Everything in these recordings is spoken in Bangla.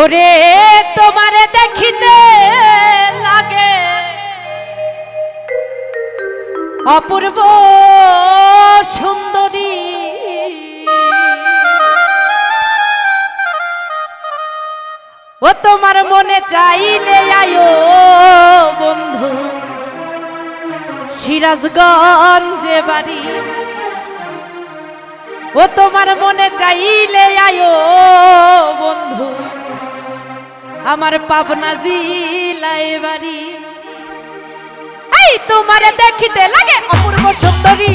ওরে, তোমারে দেখিতে লাগে। অপূর্ব সুন্দরী। ও তোমার মনে চাইলে আয়ো বন্ধু। সিরাজগঞ্জে বাড়ি। ও তোমার মনে চাইলে আয়ো বন্ধু। আমার পাবনা জিলাই বাড়ি। এই তোমারে দেখিতে লাগে অপূর্ব সুন্দরী।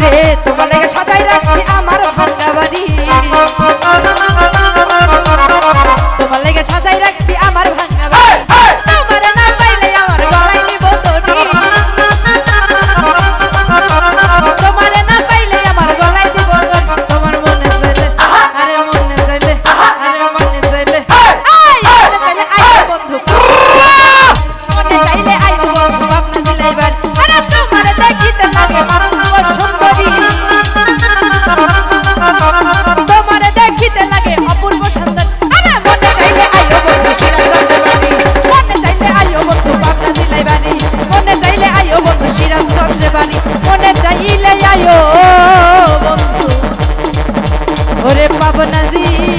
ঘরে তোমার সব Bonazir.